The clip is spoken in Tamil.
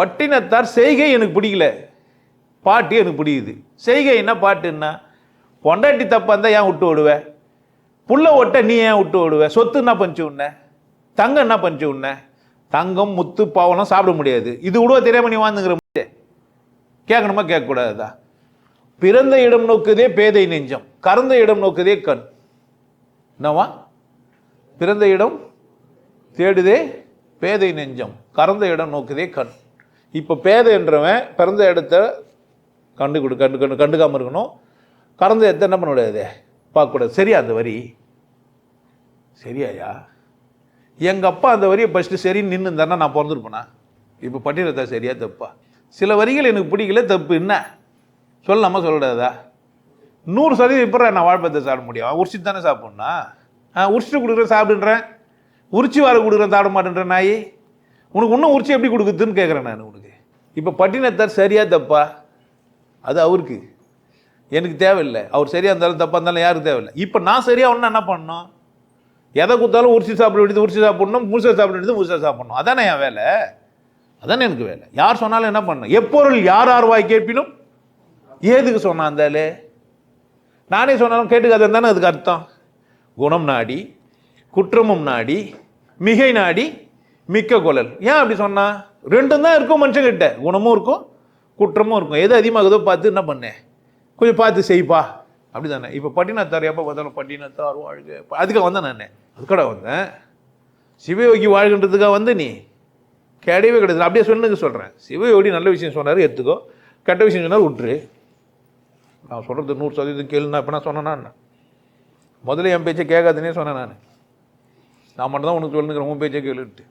பட்டினத்தார் செய்கை எனக்கு பிடிக்கல. பாட்டு எனக்கு பிடிக்குது. செய்கை என்ன பாட்டுன்னா பொண்டாட்டி தப்பா இருந்தால் ஏன் விட்டு விடுவ புள்ள ஒட்ட நீ ஏன் விட்டு விடுவ சொத்து என்ன பஞ்சு உண்ண தங்கம் என்ன பஞ்சு உண்ண தங்கம் முத்து பாவலாம் சாப்பிட முடியாது. இது கூட தெரியாம நீ வாழ்ந்துங்கிற கேட்கணுமா? கேட்கக்கூடாதா? பிறந்த இடம் நோக்குதே பேதை நெஞ்சம் கறந்த இடம் நோக்குதே கண். என்னவா? பிறந்த இடம் தேடுதே பேதை நெஞ்சம் கறந்த இடம் நோக்குதே கண். இப்போ பேதை என்றவன் பிறந்த இடத்த கண்டு கொடு கண்டு கண்டு கண்டுக்காமல் இருக்கணும். கறந்த இடத்த என்ன பண்ண முடியாது? பார்க்கக்கூடாது சரியா அந்த வரி? சரியாயா? எங்கள் அப்பா அந்த வரியை ஃபஸ்ட்டு சரின்னு நின்று இருந்தாருன்னா நான் பிறந்திருப்பேனா? இப்போ பட்டியலத்தா சரியா? தப்பா. சில வரிகள் எனக்கு பிடிக்கல தப்பு என்ன? சொல்லலாமா சொல்லக்கூடாதா? நூறு சதவீதம் இப்போ நான் வாழைப்பழத்தை சாப்பிட முடியும். உரிச்சிட்டு தானே சாப்பிட்ணும்னா? ஆ உரிச்சிட்டு கொடுக்குறேன் சாப்பிடுன்றேன். உரிச்சி வர கொடுக்குறேன் சாப்பிட மாட்டேன்ற நாய். உனக்கு இன்னும் உரிச்சு எப்படி கொடுக்குதுன்னு கேட்குறேன் நான் உனக்கு. இப்போ பட்டினத்தார் சரியா தப்பா? அது அவருக்கு. எனக்கு தேவையில்லை. அவர் சரியாக இருந்தாலும் தப்பாக இருந்தாலும் யாருக்கு தேவையில்லை? இப்போ நான் சரியாக ஒன்று என்ன பண்ணணும்? எதை கொடுத்தாலும் உரிச்சு சாப்பிட வேண்டியது உரிச்சு சாப்பிடணும் முழுசாக சாப்பிட வேண்டியது முழுசாக சாப்பிடணும். அதானே என் வேலை? அதானே எனக்கு வேலை. யார் சொன்னாலும் என்ன பண்ணணும்? எப்பொருள் யார் ஆர்வாய் கேட்பினும்? ஏதுக்கு சொன்னான் இருந்தாலே நானே சொன்னாலும் கேட்டுக்காது தானே அதுக்கு அர்த்தம்? குணம் நாடி குற்றமும் நாடி மிகை நாடி மிக்க குழல். ஏன் அப்படி சொன்னால் ரெண்டும் தான் இருக்கும் மனுஷங்கிட்ட குணமும் இருக்கும் குற்றமும் இருக்கும். எது அதிகமாகுதோ பார்த்து என்ன பண்ணேன் கொஞ்சம் பார்த்து செய்ப்பா. அப்படி தானே இப்போ பட்டினத்தார் எப்போ பார்த்தாலும் பட்டினத்தார் வாழ்க. அதுக்காக வந்தேன் நான். அதுக்கடா வந்தேன். சிவயோகி வாழ்கின்றதுக்காக வந்து நீ கிடையவே கிடையாது. அப்படியே சொல்லுங்க சொல்கிறேன் சிவயோகி நல்ல விஷயம் சொன்னார் எடுத்துக்கோ. கெட்ட விஷயம் சொன்னார் விட்டுரு நான் சொல்கிறது நூறு சதவீதம் கேளுனா இப்போ நான் சொன்னேன்னா முதல்ல என் பேச்சை கேட்காதுன்னே சொன்னேன் நான். நான் மட்டும் தான் உனக்கு சொல்லுங்கிறேன் உன் பேச்சை கேளுட்டு